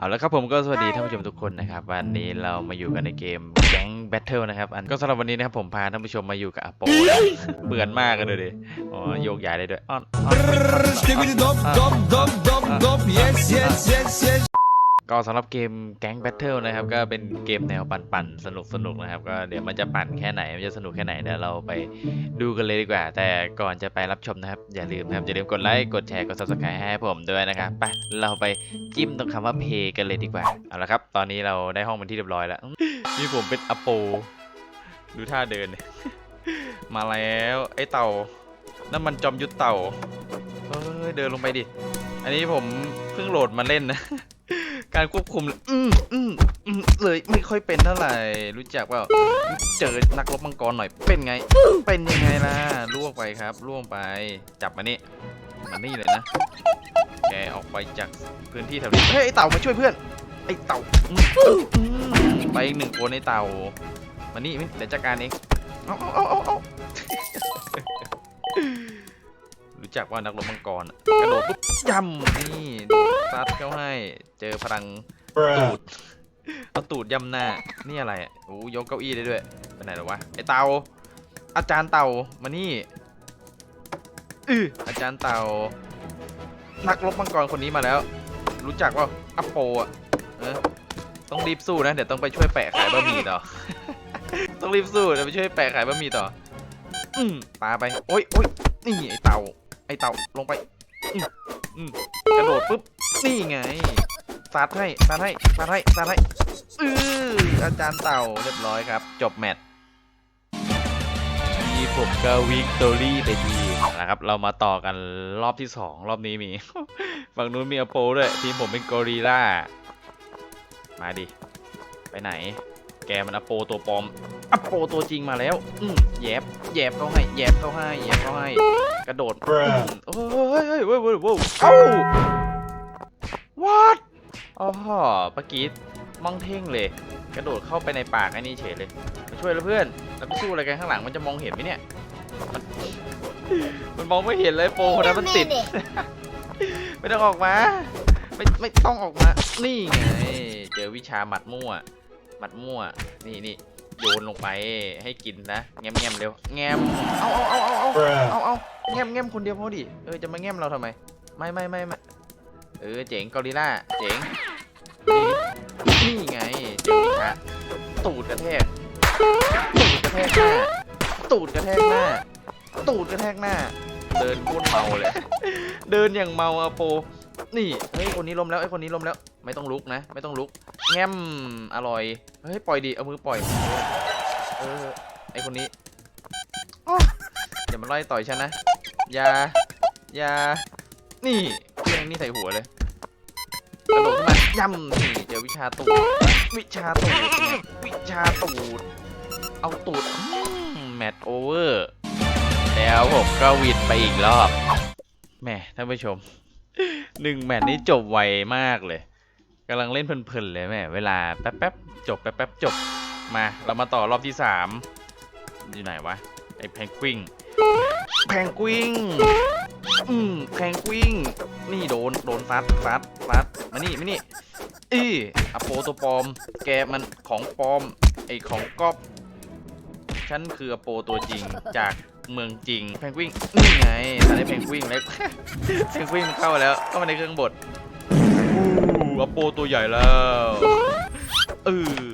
เอาละครับผมก็สวัสดีท่านผู้ชมทุกคนนะครับ วันนี้เรามาอยู่กันในเกมแก๊งแบทเทิลนะครับ อันก็สำหรับวันนี้นะครับผมพาท่านผู้ชมมาอยู่กับอาโปนะเบื่อนมากกันเลยดิอ๋อโยกย้ายได้ด้วยอ้อนอ้อน ก็สำหรับเกมแก๊งแบทเทิลนะครับ ก็เป็นเกมแนวปั่นๆ สนุกสนุกๆนะครับ ก็เดี๋ยวมันจะปั่นแค่ไหน มันจะสนุกแค่ไหน เดี๋ยวเราไปดูกันเลยดีกว่า แต่ก่อนจะไปรับชมนะครับ อย่าลืมนะครับ อย่าลืมกดไลค์ กดแชร์ กด subscribe ให้ผมด้วยนะครับ ไป เราไปจิ้มตรงคำว่าเพย์กันเลยดีกว่า เอาละครับ ตอนนี้เราได้ห้องเป็นที่เรียบร้อยแล้วนี่ผมเป็นอโป ดูท่าเดิน มาแล้วไอ้เต่า นั่นมันจอมยุทธเต่า เฮ้ย เดินลงไปดิ อันนี้ผมเพิ่งโหลดมาเล่นนะ การควบคุม อืมอืมอืมเลยไม่ค่อยเป็นเท่าไหร่ รู้จักเปล่าเจอนักรบมังกรหน่อยเป็นไง เป็นยังไงล่ะล่วงไปครับล่วงไปจับมานี่มานี่เลยนะแกออกไปจากพื้นที่แถวนี้เฮ้ยไอเต่ามาช่วยเพื่อน ไอเต่าอืมอืมไปอีกหนึ่งคนไอเต่ามานี่มิเดี๋ยวจัดการเองเอาเอาเอาเอาเอา รู้จักว่านักรบมังกรอะกระโดดปุ๊บย่ำนี่ซัดเข้าให้ เจอพลังตูดเอาตูดย่ำหน้า นี่อะไรอะโอ้ยกเก้าอี้ได้ด้วยไปไหนหรอวะไอเตา อาจารย์เต่ามานี่อืออาจารย์เต่านักรบมังกรคนนี้มาแล้ว รู้จักว่าอัปโปอะเออต้องรีบสู้นะเดี๋ยวต้องไปช่วยแปะขายบะหมี่ต่อ ต้องรีบสู้เดี๋ยวไปช่วยแปะขายบะหมี่ต่อ อืมปาไป โอ๊ยโอ๊ยนี่ไอเต่า ไอเต่าลงไปอืมอืมกระโดดปุ๊บนี่ไงซัดให้ซัดให้ซัดให้ซัดให้อืออาจารย์เต่าเรียบร้อยครับ จบแมตช์ทีผมก็วิกตอรี่ไปทีนะครับ เรามาต่อกันรอบที่สองรอบนี้มี ฝั่งนู้นมีอโปด้วย ทีมผมเป็นกอริล่า มาดิ ไปไหน แกมันอโปตัวปลอมอโปตัวจริงมาแล้วอืมแยบแยบเขาให้แยบเขาให้แยบเขาให้ กระโดดอืมโอ้ยเฮ้ยเฮ้ยเฮ้ยเฮ้ยเอ้า what อ๋อปะกี้มองเท่งเลย กระโดดเข้าไปในปากไอ้นี่เฉยเลยมาช่วยแล้วเพื่อนแล้วไปสู้อะไรกันข้างหลังมันจะมองเห็นไหมเนี่ย มันมันมองไม่เห็นเลยโปรคนนั้นมันติด ไม่ต้องออกมา ไม่ไม่ต้องออกมา นี่ไง เจอวิชาหมัดมั่วห มัดมั่ว นี่นี่โยนลงไปให้กินนะแง้มแง้มเร็วแง้มเอาเอาเอาเอาเอาเอาเอาแง้มแง้มคนเดียวพอดิเออจะมาแง้มเราทำไม ไม่ไม่ไม่ไม่เออเจ๋งกอริลล่าเจ๋งนี่นี่ไงเจอวิชาตูดกระแทกตูดกระแทกหน้าตูดกระแทกหน้าตูดกระแทกหน้า เดินโคตรเมาเลย เดินอย่างเมาอะโป นี่เฮ้ยคนนี้ล้มแล้วไอ้คนนี้ล้มแล้ว ไม่ต้องลุกนะ ไม่ต้องลุก แง้มอร่อย เฮ้ย ปล่อยดิเอามือปล่อย เออ ไอคนนี้อย่ามาไล่ต่อยฉันนะ อย่า อย่า นี่เพียงนี่ใส่หัวเลยกระโดดขึ้นมาย่ำนี่เจอวิชาตูด วิชาตูด วิชาตูด เอาตูดแมตช์โอเวอร์ แล้วผมก็วินไปอีกรอบ แหม่ท่านผู้ชมหนึ่งแมตช์นี้จบไวมากเลย กำลังเล่นเพลินๆเลยแม่เวลาแป๊บๆจบแป๊บๆจบมาเรามาต่อรอบที่สามอยู่ไหนวะไอ้แพงกวิงแพงกวิงอืมแพงกวิงนี่โดนโดนซัดซัดซัดมานี่มานี่อีอโปตัวปลอม แกมันของปลอมไอของก๊อปฉันคืออโปตัวจริงจากเมืองจริงแพงกวิงนี่ไงตอนนี้แพงกวิงแล้วเพนกวินมันเข้าแล้วเข้ามาในเครื่องบด อโปตัวใหญ่แล้วเออ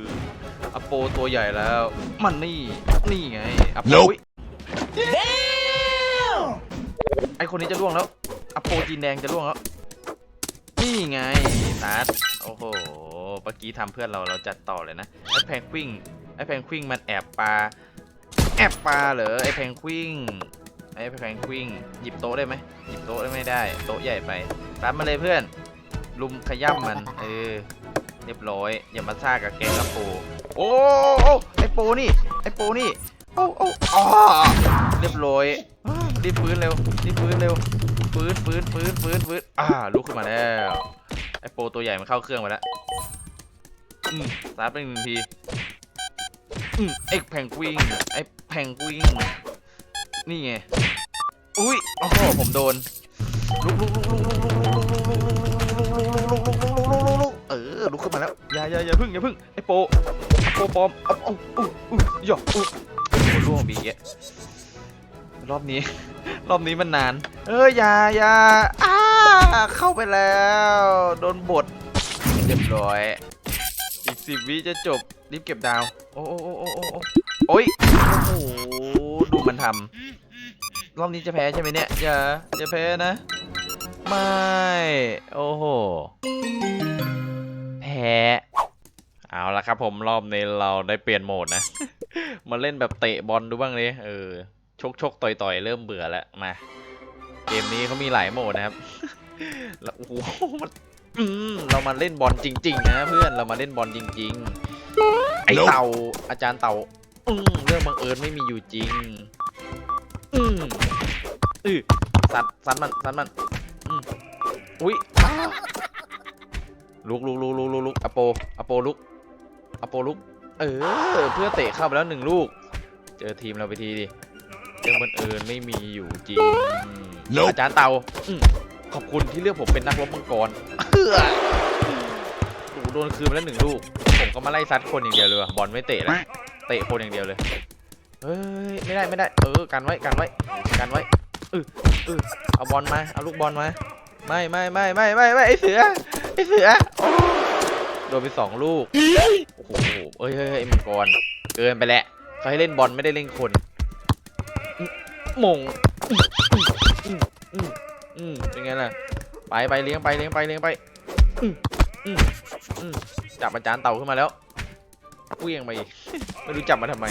อโปตัวใหญ่แล้ว มันนี่นี่ไงอโป Nope อุ๊ยไอคนนี้จะล่วงแล้วอโปจีนแดงจะล่วงแล้วนี่ไงนัดโอ้โหเมื่อกี้ทำเพื่อนเราเราจัดต่อเลยนะไอแพงกวินไอแพงกวินมันแอบปลาแอบปลาเหรอไอแพงกวินไอแพงกวินหยิบโต๊ะได้ไหมหยิบโต๊ะได้ไม่ได้ โต๊ะใหญ่ไปตามมาเลยเพื่อน ลุมขย้ำมัน เออ เรียบร้อย อย่ามาซ่ากับแกงกระโปโอ้โอ้ไอโปนี่ ไอโปนี่ โอ้โอ้อ๋อเรียบร้อยอ้าวรีบฟื้นเร็วรีบฟื้นเร็ว ฟื้นฟื้นฟื้นฟื้นฟื้นอ่าลุกขึ้นมาแล้ว ไอโปตัวใหญ่มันเข้าเครื่องไปแล้ว อืมสาดไปหนึ่งที อืมไอแพงกวิงไอแพงกวิงนี่ไง อุ้ยโอ้โหผมโดน ลุกลุกลุกลุกลุกลุก กิลุกขึ้นมาแล้วอย่าอย่าอย่าพึ่งอย่าพึ่งไอ้โปโปปอมเอาเอาอู้อู้หยอกอู้คนร่วงบีเยอะรอบนี้ รอบนี้มันนาน เอออย่าอย่าอ้าเข้าไปแล้ว โดนบดเรียบร้อย อีกสิบวิจะจบรีบเก็บดาว โอ้โอ้โอ้โอ้โอ้ยโอ้หดูมันทำรอบนี้จะแพ้ใช่ไหมเนี่ยอย่าอย่าแพ้นะ ไม่ โอ้โห พ้เอาละครับผมรอบนี้เราได้เปลี่ยนโหมดนะ มาเล่นแบบเตะบอลดูบ้างเลยเออ ชกชกต่อยต่อยเริ่มเบื่อแล้วมา เกมนี้เขามีหลายโหมดนะครับแล้วโอ้โหมันอืมเรามาเล่นบอลจริง ๆ นะเพื่อนเรามาเล่นบอลจริง ๆ ไอเต่าอาจารย์เต่าอืมเรื่องบังเอิญไม่มีอยู่จริง อืมอือสัตว์สัตว์มันสัตว์มันอืมอุ้ย ลุกลุกลุกลุกลุกลุกอโปอโปลุกอโปลุก เออ เพื่อเตะเข้าไปแล้วหนึ่งลูก เจอทีมเราไปทีดิเรื่องบังเอิญไม่มีอยู่จริง Nope อาจารย์เต่าอืมขอบคุณที่เลือกผมเป็นนักรบมังกรเอื้อโอ้โหโดนคืนมาแล้วหนึ่งลูก ผมก็มาไล่ซัดคนอย่างเดียวเลยว่ะบอลไม่เตะแล้วเตะคนอย่างเดียวเลย เฮ้ย ไม่ได้ไม่ได้ เออ กันไว้กันไว้กันไว้เออเออเอาบอลมา เอาลูกบอลมา ไม่ไม่ไม่ไม่ไม่ไม่ไอเสือ ไอเสือโดนไปสองลูก โอ้โหเอ้ยเฮ้ยเฮ้ยไอมังกร เกินไปแหละเขาให้เล่นบอลไม่ได้เล่นคนมงอืมเป็นไงล่ะ ไปไปเลี้ยงไปเลี้ยงไปเลี้ยงไปจับอาจารย์เต่าขึ้นมาแล้วเลี้ยงไปไม่รู้จับมาทำไม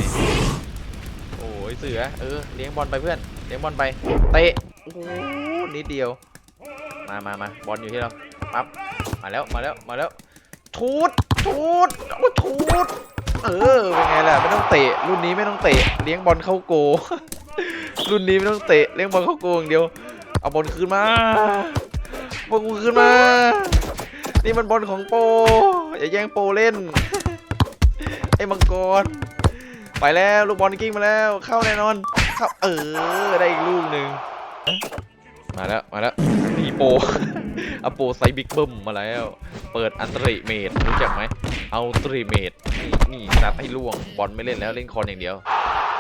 โอ้ยเสือ เออ เลี้ยงบอลไปเพื่อน เลี้ยงบอลไป เตะ โอ้โหนิดเดียว มามามาบอลอยู่ที่เรา ปั๊บ มาแล้วมาแล้วมาแล้วทูดทูดโอ้ทูดเออเป็นไงล่ะไม่ต้องเตะรุ่นนี้ไม่ต้องเตะเลี้ยงบอลเข้าโก รุ่นนี้ไม่ต้องเตะเลี้ยงบอลเข้าโกอย่างเดียว เอาบอลคืนมาบอลคืนมา นี่มันบอลของโปอย่าแย่งโปเล่นไอ้มังกรไปแล้วลูกบอลกิ้งมาแล้วเข้าแน่นอนเข้าเออได้อีกลูกหนึ่งมาแล้วมาแล้วนีโป อโปไซบิ๊กเบิ้มมาแล้ว เปิดอันตริเมดรู้จักไหมเอาตริเมดนี่นี่ซัดให้ล่วงบอลไม่เล่นแล้วเล่นคอนอย่างเดียว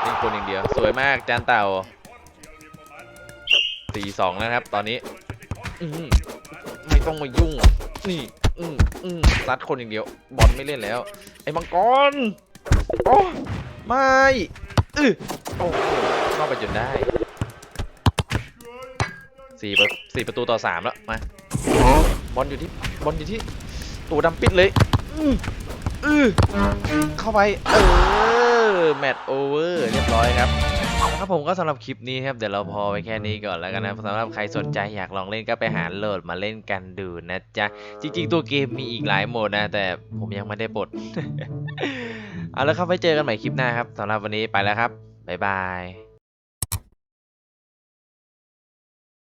เล่นคนอย่างเดียว สวยมากจานเต่าสี่สองแล้วนะครับ ตอนนี้อืไม่ต้องมายุ่ง นี่ อืมอืมซัดคนอย่างเดียว บอลไม่เล่นแล้ว ไอ้มังกรโอ้ไม่อือโอ้เข้าไปจนได้สี่ประสี่ประตูต่อสามแล้ว มา บอลอยู่ที่บอลอยู่ที่ตัวดำปิดเลยอืออือเข้าไป เออ แมตช์โอเวอร์เรียบร้อยครับครับผมก็สำหรับคลิปนี้ครับเดี๋ยวเราพอไปแค่นี้ก่อนแล้วกันนะสำหรับใครสนใจอยากลองเล่นก็ไปหาโหลดมาเล่นกันดูนะจ๊ะ จริง ๆ ตัวเกมมีอีกหลายโหมดนะ แต่ผมยังไม่ได้ปลดเอาละครับไว้เจอกันใหม่คลิปหน้าครับสำหรับวันนี้ไปแล้วครับ บ๊ายบาย